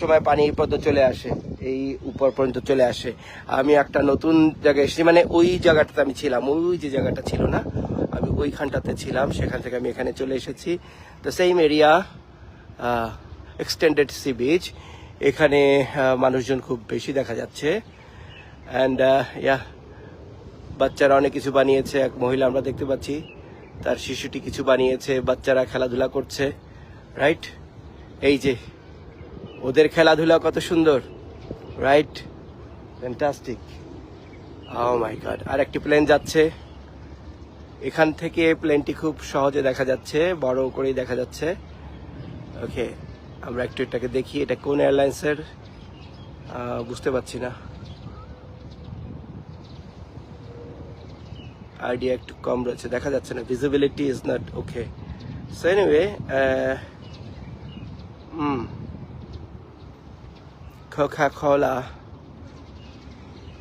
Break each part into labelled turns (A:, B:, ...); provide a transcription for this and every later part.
A: সময় পানি পর্যন্ত চলে আসে, এই উপর পর্যন্ত চলে আসে। আমি একটা নতুন জায়গায় এসেছি মানে ওই জায়গাটাতে আমি ছিলাম, ওই যে জায়গাটা ছিল না, আমি ওইখানটাতে ছিলাম, সেখান থেকে আমি এখানে চলে এসেছি। The same area extended sea beach এখানে মানুষজন খুব বেশি দেখা যাচ্ছে। অ্যান্ড ইয়া বাচ্চারা অনেক কিছু বানিয়েছে, এক মহিলা আমরা দেখতে পাচ্ছি, তার শিশুটি কিছু বানিয়েছে, বাচ্চারা খেলাধুলা করছে রাইট এই যে ওদের খেলাধুলা কত সুন্দর right fantastic oh my god আর একটি প্লেন যাচ্ছে। এখান থেকে প্লেনটি খুব সহজে দেখা যাচ্ছে, বড় করেই দেখা যাচ্ছে। ওকে আমরা একটু এটাকে দেখি, এটা কোন এয়ারলাইন্সের বুঝতে পারছি না। আইডিয়া একটু কম রয়েছে, দেখা যাচ্ছে না visibility is not okay so anyway hmm Coca Cola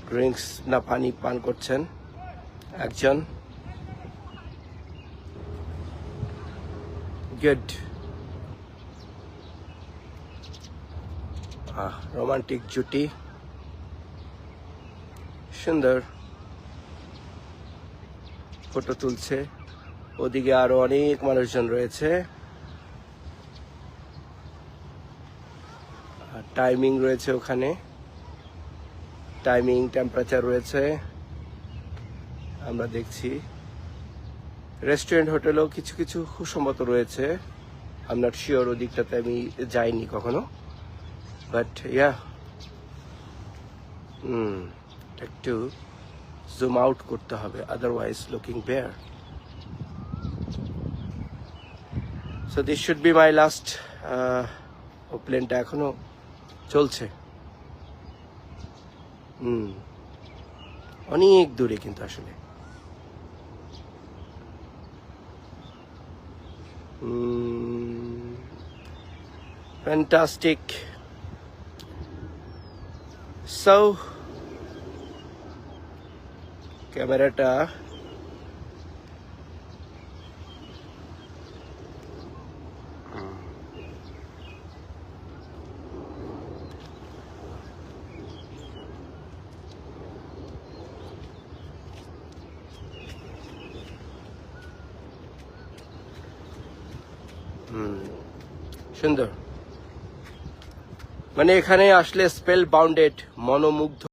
A: drinks না পানি পান করছেন একজন। গুড রোমান্টিক জুটি। সুন্দর। ফটো তুলছে। ওদিকে আরও অনেক মানুষজন রয়েছে। টাইমিং রয়েছে ওখানে। টাইমিং টেম্পারেচার রয়েছে। আমরা দেখছি। রেস্টুরেন্ট হোটেলও কিছু কিছু খুব সম্মত রয়েছে আম নট শিওর ওদিকটাতে আমি যাইনি কখনো। বাট ইয়া একটু জুম আউট করতে হবে otherwise looking bare so this should be my last ও প্লেনটা এখনও। চলছে। হুম। অনেক দূরে কিন্তু আসলে। ফ্যান্টাস্টিক সো ক্যামেরাটা সুন্দর। মানে এখানে আসলে স্পেল বাউন্ডেড মনোমুগ্ধ